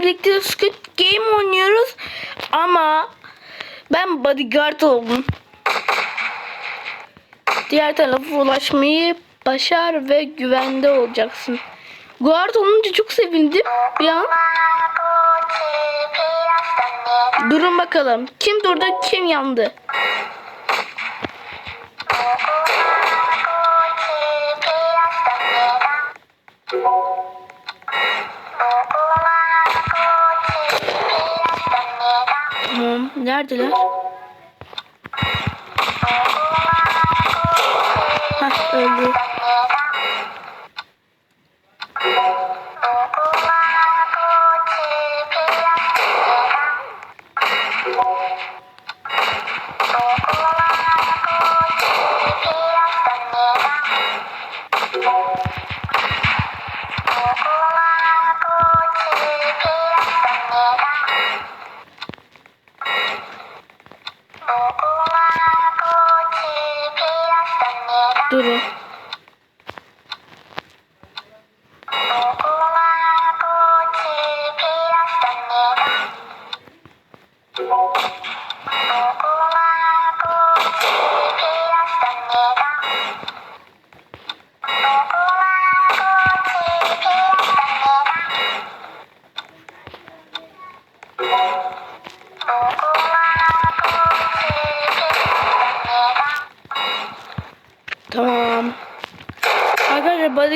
Birlikte Squid Game oynuyoruz. Ama ben bodyguard oldum. Diğer tarafa ulaşmayı başar ve güvende olacaksın. Guard olunca çok sevindim bir an. Durun bakalım. Kim durdu kim yandı? Neredeler? Hah öldü.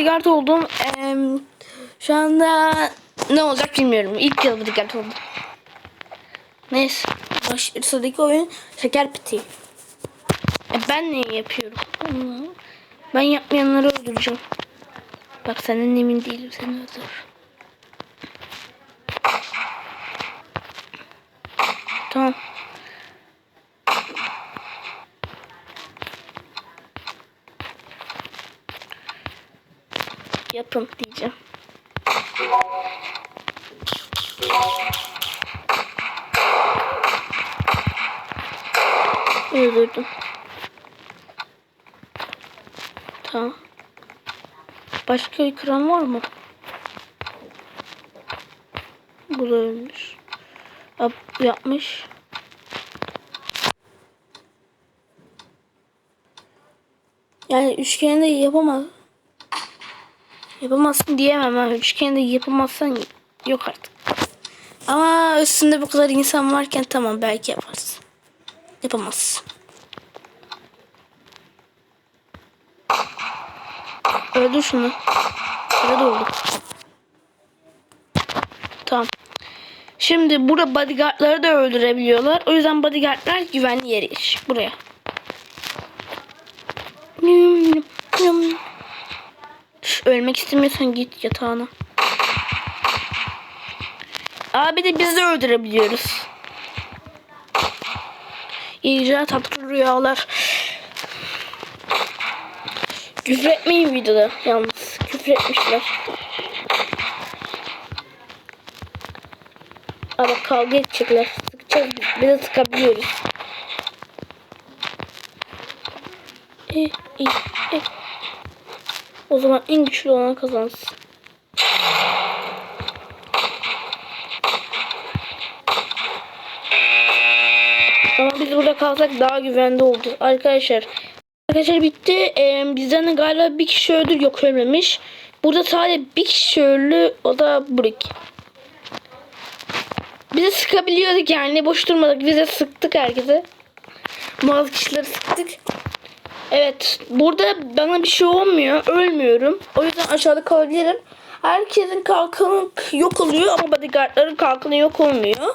Bodyguard oldum. Eee, şu anda ne olacak bilmiyorum. İlk kez bodyguard oldum. Neyse. Baş, oyun şeker piti. E ben ne yapıyorum? Ben yapmayanları öldüreceğim. Bak senden emin değilim. Seni öldür. Tamam. Yapın diyeceğim. Öldürdüm. Tamam. Başka ekran var mı? Bu da ölmüş. Yap, yapmış. Yani üçgeni de yapamaz. Yapamazsın diyemem ha. Üçgeni de yapamazsan yok artık. Ama üstünde bu kadar insan varken tamam belki yaparsın. Yapamazsın. Öldür şunu. Şurada oldu. Tamam. Şimdi burada bodyguardları da öldürebiliyorlar. O yüzden bodyguardlar güvenli geç. Buraya. Ölmek istemiyorsan git yatağına. Abi de biz de öldürebiliyoruz. İyice tatlı rüyalar. Küfür etmeyin videoda yalnız. Küfür etmişler. Ama kavga edecekler. Sıkacağız biz. Biz de sıkabiliyoruz. E, e, e. O zaman en güçlü olan kazansın. Ama biz burada kalsak daha güvende oldu. Arkadaşlar. Arkadaşlar bitti. Ee, bizden de galiba bir kişi öldü. Yok ölmemiş. Burada sadece bir kişi öldü. O da Brick. Bizi sıkabiliyorduk yani. Boş durmadık. Bize sıktık herkese. Bazı kişileri sıktık. Evet. Burada bana bir şey olmuyor. Ölmüyorum. O yüzden aşağıda kalabilirim. Herkesin kalkanı yok oluyor ama bodyguardların kalkanı yok olmuyor.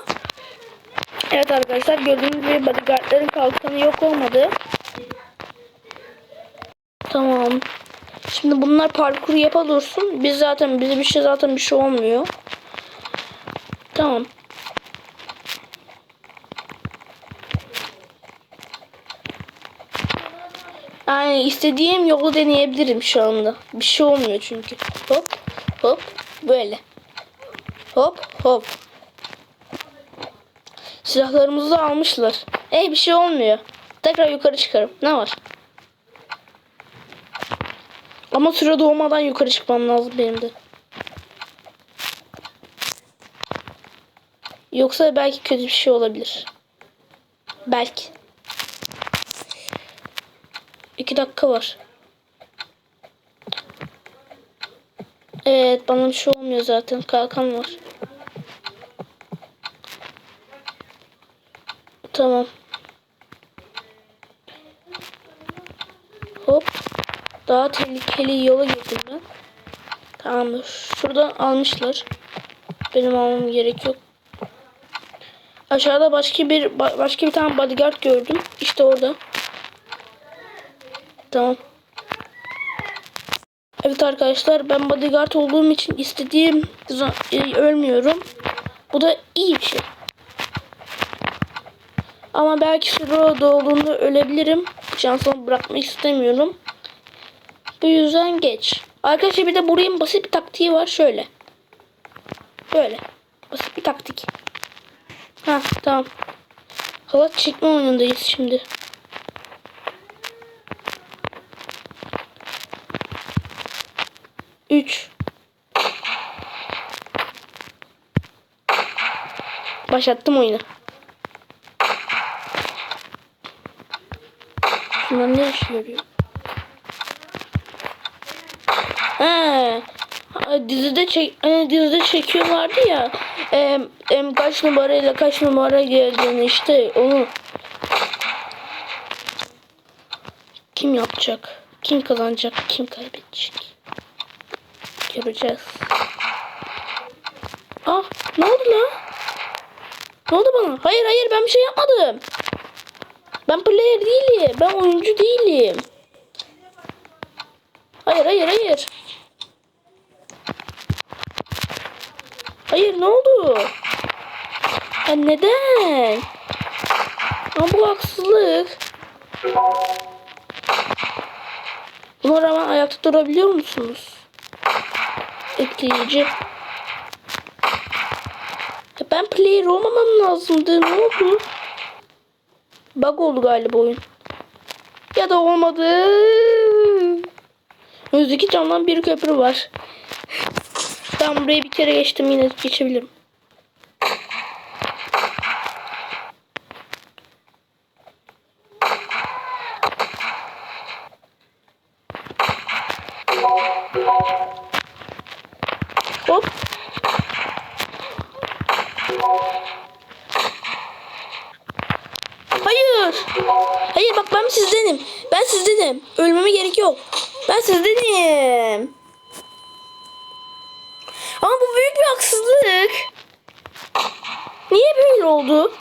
Evet arkadaşlar gördüğünüz gibi bodyguardların kalkanı yok olmadı. Tamam. Şimdi bunlar parkuru yapalırsın. Biz zaten bize bir şey zaten bir şey olmuyor. Tamam. Yani istediğim yolu deneyebilirim şu anda. Bir şey olmuyor çünkü. Hop hop böyle. Hop hop. Silahlarımızı da almışlar. Ey bir şey olmuyor. Tekrar yukarı çıkarım. Ne var? Ama süre doğmadan yukarı çıkmam lazım benim de. Yoksa belki kötü bir şey olabilir. Belki. İki dakika var. Evet bana bir şey olmuyor zaten. Kalkan var. Tamam. Hop. Daha tehlikeli yola girdim ben. Tamamdır. Şuradan almışlar. Benim almam gerek yok. Aşağıda başka bir ba- başka bir tane bodyguard gördüm. İşte orada. Tamam. Evet arkadaşlar ben bodyguard olduğum için istediğim e, ölmüyorum. Bu da iyi bir şey. Ama belki süre dolduğunda ölebilirim. Şansımı bırakmak istemiyorum. Bu yüzden geç. Arkadaşlar bir de buraya basit bir taktiği var. Şöyle. Böyle. Basit bir taktik. Ha tamam. Halat çekme oyunundayız şimdi. Başlattım oyunu. Şunlar ne işe yarıyor? He. Dizide çek hani dizide çekiyorlardı ya. Em, em, kaç numarayla kaç numara geldiğini işte onu kim yapacak? Kim kazanacak? Kim kaybedecek? Göreceğiz. Ah ne oldu lan? Ne oldu bana? Hayır hayır ben bir şey yapmadım. Ben player değilim. Ben oyuncu değilim. Hayır hayır hayır. Hayır ne oldu? Ya neden? Ama bu haksızlık. Buna rağmen ayakta durabiliyor musunuz? Etkileyici. Ben player olmamam lazımdı. Ne oldu? Bug oldu galiba oyun. Ya da olmadı. Önümüzdeki camdan bir köprü var. Ben burayı bir kere geçtim yine geçebilirim. Hop. Sizdenim. Ben sizdenim. Ölmeme gerek yok. Ben sizdenim. Ama bu büyük bir haksızlık. Niye böyle oldu?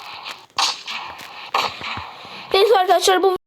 Neyse arkadaşlar bu